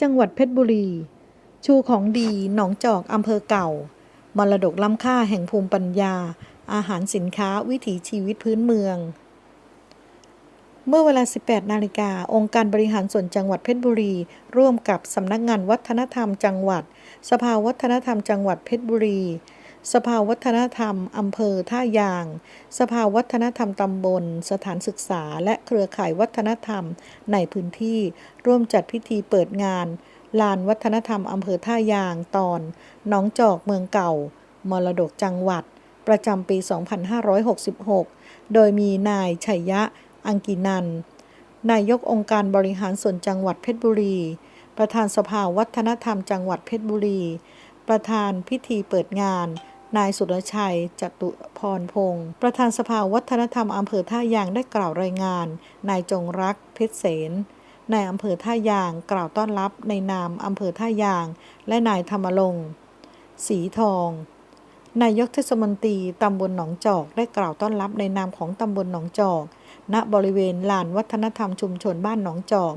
จังหวัดเพชรบุรี ชูของดีหนองจอกอำเภอเก่า มรดกล้ำค่าแห่งภูมิปัญญา อาหารสินค้าวิถีชีวิตพื้นเมือง เมื่อเวลา 18 นาฬิกา องค์การบริหารส่วนจังหวัดเพชรบุรี ร่วมกับสำนักงานวัฒนธรรมจังหวัด สภาวัฒนธรรมจังหวัดเพชรบุรี สภาวัฒนธรรมอำเภอท่ายาง สภาวัฒนธรรมตำบล สถานศึกษา และเครือข่ายวัฒนธรรมในพื้นที่ ร่วมจัดพิธีเปิดงาน ลานวัฒนธรรมอำเภอท่ายางตอนหนองจอกเมืองเก่า มรดกจังหวัด ประจำปี 2566 โดยมีนายชัยยะ อังกินัน นายกองค์การบริหารส่วนจังหวัดเพชรบุรี ประธานสภาวัฒนธรรมจังหวัดเพชรบุรี ประธานพิธีเปิดงาน นายสุรชัยจตุพรพงศ์ประธานสภาวัฒนธรรมอำเภอท่ายางได้กล่าวรายงาน นายจงรักเพชรเสนนายอำเภอท่ายางกล่าวต้อนรับในนามอำเภอท่ายาง และนายธรรมรงสีทองนายกเทศมนตรีตำบลหนองจอกได้กล่าวต้อนรับในนามของตำบลหนองจอก ณบริเวณลานวัฒนธรรมชุมชนบ้านหนองจอก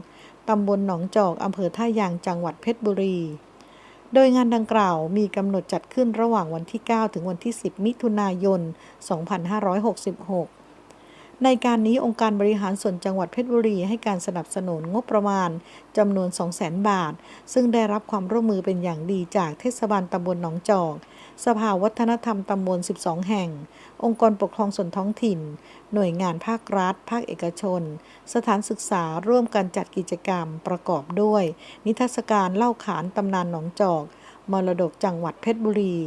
ตำบลหนองจอกอำเภอท่ายางจังหวัดเพชรบุรี โดยงานดังกล่าวมีกำหนดจัดขึ้นระหว่างวันที่ 9 ถึงวันที่ 10 มิถุนายน 2566 ในการนี้องค์การบริหารส่วนจังหวัดเพชรบุรีให้การสนับสนุนงบประมาณจำนวน 200,000 บาท ซึ่งได้รับความร่วมมือเป็นอย่างดีจากเทศบาลตำบลหนองจอก สภาวัฒนธรรมตำบล 12 แห่ง องค์กรปกครองส่วนท้องถิ่น หน่วยงานภาครัฐ ภาคเอกชน สถานศึกษาร่วมกันจัดกิจกรรมประกอบด้วย นิทรรศการเล่าขานตำนานหนองจอก มรดกจังหวัดเพชรบุรี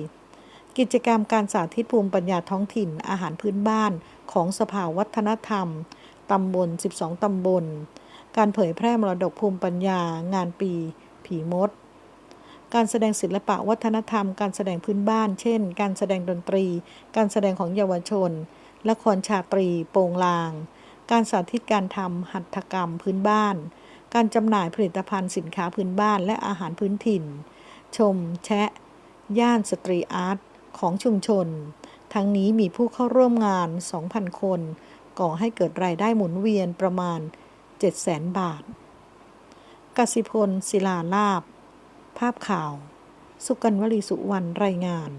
กิจกรรมการสาธิตภูมิปัญญาท้องถิ่นอาหารพื้นบ้านของสภาวัฒนธรรม ตำบล 12 ตำบล การเผยแพร่มรดกภูมิปัญญางานปีผีมด การแสดงศิลปะวัฒนธรรม การแสดงพื้นบ้าน เช่น การแสดงดนตรี การแสดงของเยาวชน ละครชาตรีโปงลาง การสาธิตการทำหัตถกรรมพื้นบ้าน การจำหน่ายผลิตภัณฑ์สินค้าพื้นบ้านและอาหารพื้นถิ่น ชม แชะ ย่านสตรีอาร์ต ของชุมชน ทั้งนี้มีผู้เข้าร่วมงาน 2,000 คน ก่อให้เกิดรายได้หมุนเวียนประมาณ 700,000 บาทกสิพลศิลาลาบ ภาพข่าว สุกันวลีสุวรรณรายงาน